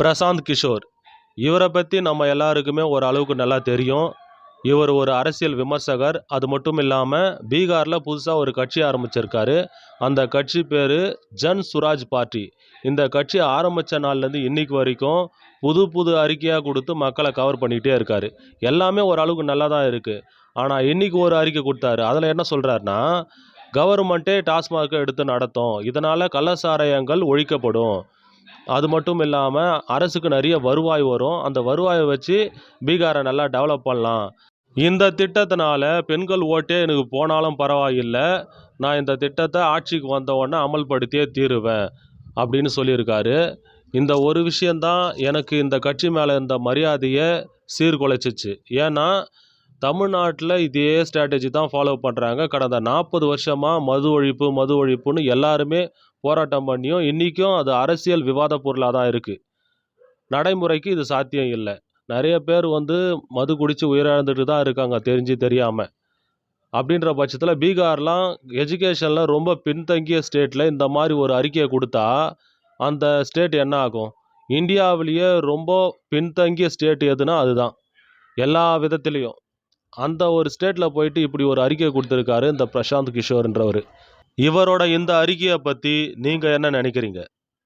பிரசாந்த் கிஷோர். இவரை பற்றி நம்ம எல்லாருக்குமே ஒரு அளவுக்கு நல்லா தெரியும். இவர் ஒரு அரசியல் விமர்சகர். அது மட்டும் இல்லாமல் பீகாரில் புதுசாக ஒரு கட்சி ஆரம்பிச்சிருக்காரு. அந்த கட்சி பேர் ஜன் சுராஜ் பார்ட்டி. இந்த கட்சி ஆரம்பித்த நாள்லேருந்து இன்னைக்கு வரைக்கும் புது புது அறிக்கையாக கொடுத்து மக்களை கவர் பண்ணிகிட்டே இருக்கார். எல்லாமே ஓரளவுக்கு நல்லா தான் இருக்குது ஆனால் இன்றைக்கி ஒரு அறிக்கை கொடுத்தாரு. அதில் என்ன சொல்கிறாருன்னா கவர்மெண்ட்டே டாஸ்மாகை எடுத்து நடத்தும். இதனால் கள்ளசாராயங்கள் ஒழிக்கப்படும். அது மட்டும் இல்லாமல் அரசுக்கு நிறைய வருவாய் வரும். அந்த வருவாயை வச்சு பீகாரை நல்லா டெவலப் பண்ணலாம். இந்த திட்டத்தினால பெண்கள் ஓட்டே எனக்கு போனாலும் பரவாயில்லை. நான் இந்த திட்டத்தை ஆட்சிக்கு வந்த உடனே அமல்படுத்தியே தீருவேன் அப்படின்னு சொல்லியிருக்காரு. இந்த ஒரு விஷயந்தான் எனக்கு இந்த கட்சி மேலே இருந்த மரியாதையை சீர்குலைச்சிச்சு. ஏன்னா தமிழ்நாட்டில் இதே ஸ்ட்ராட்டஜி தான் ஃபாலோ பண்ணுறாங்க கடந்த நாற்பது வருஷமாக மது ஒழிப்பு மது ஒழிப்புன்னு எல்லாருமே போராட்டம் பண்ணியும் இன்றைக்கும் அது அரசியல் விவாத பொருளாக தான் இருக்குது நடைமுறைக்கு இது சாத்தியம் இல்லை. நிறைய பேர் வந்து மது குடித்து உயிரிழந்துட்டு தான் இருக்காங்க தெரிஞ்சு தெரியாமல் அப்படின்ற பட்சத்தில் பீகார்லாம் எஜுகேஷனில் ரொம்ப பின்தங்கிய ஸ்டேட்டில் இந்த மாதிரி ஒரு அறிக்கையை கொடுத்தா அந்த ஸ்டேட் என்ன ஆகும்? இந்தியாவிலேயே ரொம்ப பின்தங்கிய ஸ்டேட் எதுனா அதுதான். எல்லா விதத்துலேயும். அந்த ஒரு ஸ்டேட்டில் போயிட்டு இப்படி ஒரு அறிக்கை கொடுத்துருக்காரு இந்த பிரசாந்த் கிஷோர்ன்றவர். இவரோட இந்த அறிக்கையை பற்றி நீங்கள் என்ன நினைக்கிறீங்க?